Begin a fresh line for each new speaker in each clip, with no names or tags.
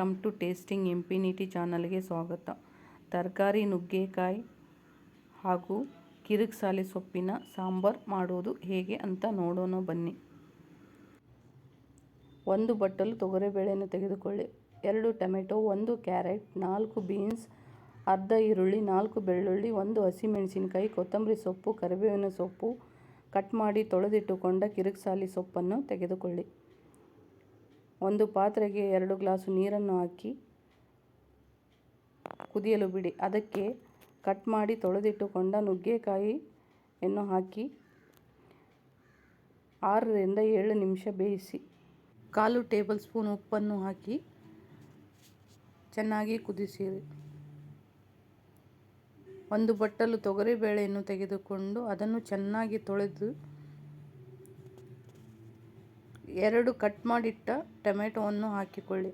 Welcome to tasting ಇಂಪಿನಿಟಿ ಚಾನಲ್ಗೆ ಸ್ವಾಗತ. ತರಕಾರಿ, ನುಗ್ಗೆಕಾಯಿ ಹಾಗೂ ಕಿರಿಕ್ಸಾಲಿ ಸೊಪ್ಪಿನ ಸಾಂಬಾರ್ ಮಾಡೋದು ಹೇಗೆ ಅಂತ ನೋಡೋಣ ಬನ್ನಿ. ಒಂದು ಬಟ್ಟಲು ತೊಗರಿಬೇಳೆಯನ್ನು ತೆಗೆದುಕೊಳ್ಳಿ. ಎರಡು ಟೊಮೆಟೊ, ಒಂದು ಕ್ಯಾರೆಟ್, ನಾಲ್ಕು ಬೀನ್ಸ್, ಅರ್ಧ ಈರುಳ್ಳಿ, ನಾಲ್ಕು ಬೆಳ್ಳುಳ್ಳಿ, ಒಂದು ಹಸಿಮೆಣಸಿನಕಾಯಿ, ಕೊತ್ತಂಬರಿ ಸೊಪ್ಪು, ಕರಿಬೇವಿನ ಸೊಪ್ಪು ಕಟ್ ಮಾಡಿ ತೊಳೆದಿಟ್ಟುಕೊಂಡ ಕಿರಿಕ್ಸಾಲಿ ಸೊಪ್ಪನ್ನು ತೆಗೆದುಕೊಳ್ಳಿ. ಒಂದು ಪಾತ್ರೆಗೆ ಎರಡು ಗ್ಲಾಸು ನೀರನ್ನು ಹಾಕಿ ಕುದಿಯಲು ಬಿಡಿ. ಅದಕ್ಕೆ ಕಟ್ ಮಾಡಿ ತೊಳೆದಿಟ್ಟುಕೊಂಡ ನುಗ್ಗೆಕಾಯಿಯನ್ನು ಹಾಕಿ ಆರರಿಂದ ಏಳು ನಿಮಿಷ ಬೇಯಿಸಿ. ಕಾಲು ಟೇಬಲ್ ಸ್ಪೂನ್ ಉಪ್ಪನ್ನು ಹಾಕಿ ಚೆನ್ನಾಗಿ ಕುದಿಸಿರಿ. ಒಂದು ಬಟ್ಟಲು ತೊಗರಿಬೇಳೆಯನ್ನು ತೆಗೆದುಕೊಂಡು ಅದನ್ನು ಚೆನ್ನಾಗಿ ತೊಳೆದು ಎರಡು ಕಟ್ ಮಾಡಿಟ್ಟ ಟೊಮೆಟೊವನ್ನು ಹಾಕಿಕೊಳ್ಳಿ.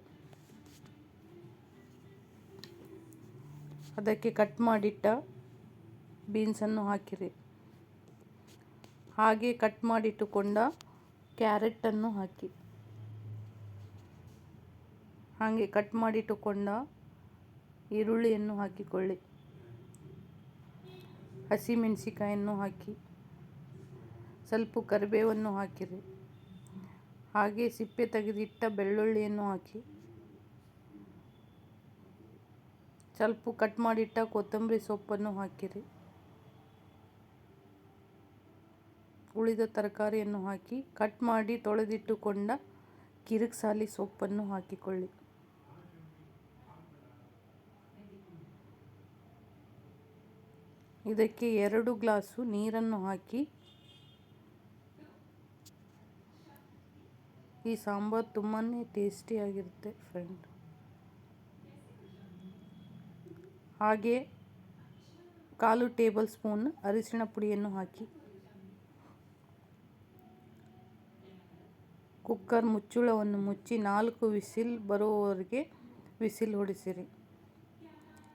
ಅದಕ್ಕೆ ಕಟ್ ಮಾಡಿಟ್ಟ ಬೀನ್ಸನ್ನು ಹಾಕಿರಿ. ಹಾಗೆ ಕಟ್ ಮಾಡಿಟ್ಟುಕೊಂಡ ಕ್ಯಾರೆಟನ್ನು ಹಾಕಿ. ಹಾಗೆ ಕಟ್ ಮಾಡಿಟ್ಟುಕೊಂಡ ಈರುಳ್ಳಿಯನ್ನು ಹಾಕಿಕೊಳ್ಳಿ. ಹಸಿಮೆಣಸಿಕಾಯನ್ನು ಹಾಕಿ. ಸ್ವಲ್ಪ ಕರಿಬೇವನ್ನು ಹಾಕಿರಿ. ಹಾಗೆ ಸಿಪ್ಪೆ ತೆಗೆದಿಟ್ಟ ಬೆಳ್ಳುಳ್ಳಿಯನ್ನು ಹಾಕಿ. ಸ್ವಲ್ಪ ಕಟ್ ಮಾಡಿಟ್ಟ ಕೊತ್ತಂಬರಿ ಸೊಪ್ಪನ್ನು ಹಾಕಿರಿ. ಉಳಿದ ತರಕಾರಿಯನ್ನು ಹಾಕಿ, ಕಟ್ ಮಾಡಿ ತೊಳೆದಿಟ್ಟುಕೊಂಡ ಕಿರಿಕ್ಸಾಲಿ ಸೊಪ್ಪನ್ನು ಹಾಕಿಕೊಳ್ಳಿ. ಇದಕ್ಕೆ ಎರಡು ಗ್ಲಾಸು ನೀರನ್ನು ಹಾಕಿ ಈ ಸಾಂಬಾರು ತುಂಬಾ ಟೇಸ್ಟಿಯಾಗಿರುತ್ತೆ ಫ್ರೆಂಡ್ ಹಾಗೆ ಕಾಲು ಟೇಬಲ್ ಸ್ಪೂನ್ ಅರಿಶಿನ ಪುಡಿಯನ್ನು ಹಾಕಿ. ಕುಕ್ಕರ್ ಮುಚ್ಚುಳವನ್ನು ಮುಚ್ಚಿ ನಾಲ್ಕು ವಿಸಿಲ್ ಬರುವವರೆಗೆ ವಿಸಿಲ್ ಹೊಡಿಸಿರಿ.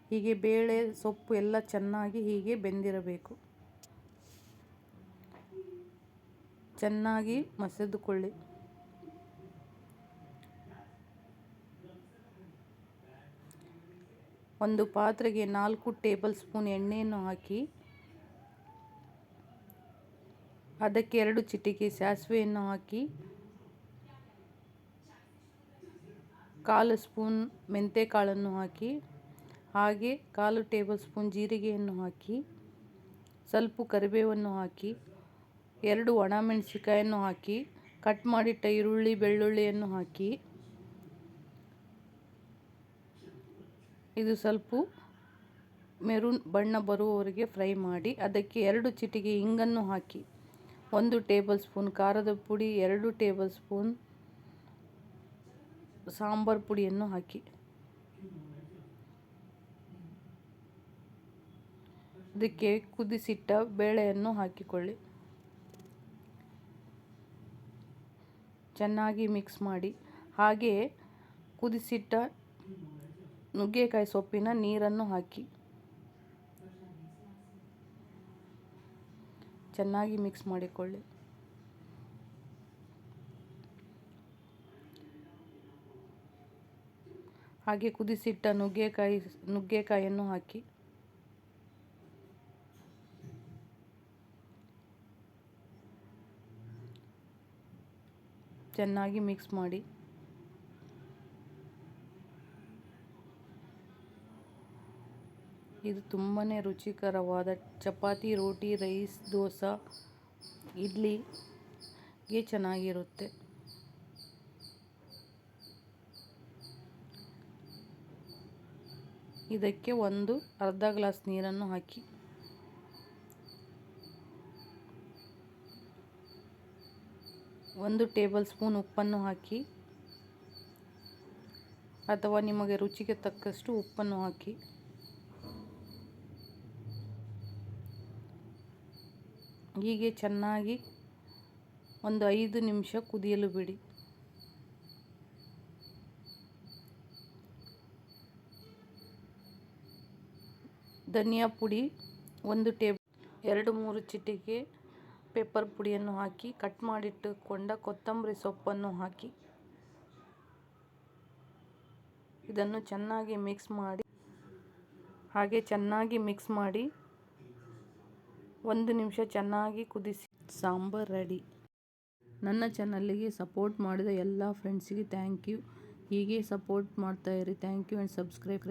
ಹೀಗೆ ಬೇಳೆ, ಸೊಪ್ಪು ಎಲ್ಲ ಚೆನ್ನಾಗಿ ಹೀಗೆ ಬೆಂದಿರಬೇಕು. ಚೆನ್ನಾಗಿ ಮಸೆದುಕೊಳ್ಳಿ. ಒಂದು ಪಾತ್ರೆಗೆ ನಾಲ್ಕು ಟೇಬಲ್ ಸ್ಪೂನ್ ಎಣ್ಣೆಯನ್ನು ಹಾಕಿ, ಅದಕ್ಕೆ ಎರಡು ಚಿಟಿಕೆ ಸಾಸಿವೆಯನ್ನು ಹಾಕಿ, ಕಾಲು ಸ್ಪೂನ್ ಮೆಂತೆಕಾಳನ್ನು ಹಾಕಿ, ಹಾಗೆ ಕಾಲು ಟೇಬಲ್ ಸ್ಪೂನ್ ಜೀರಿಗೆಯನ್ನು ಹಾಕಿ, ಸ್ವಲ್ಪ ಕರಿಬೇವನ್ನು ಹಾಕಿ, ಎರಡು ಒಣಮೆಣಸಿಕಾಯನ್ನು ಹಾಕಿ, ಕಟ್ ಮಾಡಿಟ್ಟ ಈರುಳ್ಳಿ, ಬೆಳ್ಳುಳ್ಳಿಯನ್ನು ಹಾಕಿ. ಇದು ಸ್ವಲ್ಪ ಮೆರೂನ್ ಬಣ್ಣ ಬರುವವರೆಗೆ ಫ್ರೈ ಮಾಡಿ ಅದಕ್ಕೆ ಎರಡು ಚಿಟಿಕೆ ಇಂಗನ್ನು ಹಾಕಿ. ಒಂದು ಟೇಬಲ್ ಸ್ಪೂನ್ ಖಾರದ ಪುಡಿ, ಎರಡು ಟೇಬಲ್ ಸ್ಪೂನ್ ಸಾಂಬಾರು ಪುಡಿಯನ್ನು ಹಾಕಿ. ಅದಕ್ಕೆ ಕುದಿಸಿಟ್ಟ ಬೇಳೆಯನ್ನು ಹಾಕಿಕೊಳ್ಳಿ. ಚೆನ್ನಾಗಿ ಮಿಕ್ಸ್ ಮಾಡಿ. ಹಾಗೆ ಕುದಿಸಿಟ್ಟ ನುಗ್ಗೆಕಾಯಿ ಸೊಪ್ಪಿನ ನೀರನ್ನು ಹಾಕಿ. ಚೆನ್ನಾಗಿ ಮಿಕ್ಸ್ ಮಾಡಿಕೊಳ್ಳಿ. ಹಾಗೆ ಕುದಿಸಿಟ್ಟ ನುಗ್ಗೆಕಾಯಿ, ನುಗ್ಗೆಕಾಯಿಯನ್ನು ಹಾಕಿ. ಚೆನ್ನಾಗಿ ಮಿಕ್ಸ್ ಮಾಡಿ. ಇದು ತುಂಬಾ ರುಚಿಕರವಾದ ಚಪಾತಿ, ರೋಟಿ, ರೈಸ್, ದೋಸೆ ಇಡ್ಲಿ ಗೆ ಚೆನ್ನಾಗಿರುತ್ತೆ. ಇದಕ್ಕೆ ಒಂದು ಅರ್ಧ ಗ್ಲಾಸ್ ನೀರನ್ನು ಹಾಕಿ. ಒಂದು ಟೇಬಲ್ ಸ್ಪೂನ್ ಉಪ್ಪನ್ನು ಹಾಕಿ. ಅಥವಾ ನಿಮಗೆ ರುಚಿಗೆ ತಕ್ಕಷ್ಟು ಉಪ್ಪನ್ನು ಹಾಕಿ. ಹೀಗೆ ಚೆನ್ನಾಗಿ ಒಂದು ಐದು ನಿಮಿಷ ಕುದಿಯಲು ಬಿಡಿ. ಧನಿಯಾ ಪುಡಿ ಒಂದು ಟೇಬಲ್ ಎರಡು ಮೂರು ಚಿಟಿಕೆ ಪೇಪರ್ ಪುಡಿಯನ್ನು ಹಾಕಿ ಕಟ್ ಮಾಡಿಟ್ಟುಕೊಂಡ ಕೊತ್ತಂಬರಿ ಸೊಪ್ಪನ್ನು ಹಾಕಿ. ಇದನ್ನು ಚೆನ್ನಾಗಿ ಮಿಕ್ಸ್ ಮಾಡಿ, ಹಾಗೆ ಚೆನ್ನಾಗಿ ಮಿಕ್ಸ್ ಮಾಡಿ ಒಂದು ನಿಮಿಷ ಚೆನ್ನಾಗಿ ಕುದಿಸಿ. ಸಾಂಬಾರ್ ರೆಡಿ. ನನ್ನ ಚಾನಲ್ಲಿಗೆ ಸಪೋರ್ಟ್ ಮಾಡಿದ ಎಲ್ಲ ಫ್ರೆಂಡ್ಸಿಗೆ ಥ್ಯಾಂಕ್ ಯು. ಹೀಗೆ ಸಪೋರ್ಟ್ ಮಾಡ್ತಾಯಿರಿ ಥ್ಯಾಂಕ್ ಯು ಆ್ಯಂಡ್ ಸಬ್ಸ್ಕ್ರೈಬ್.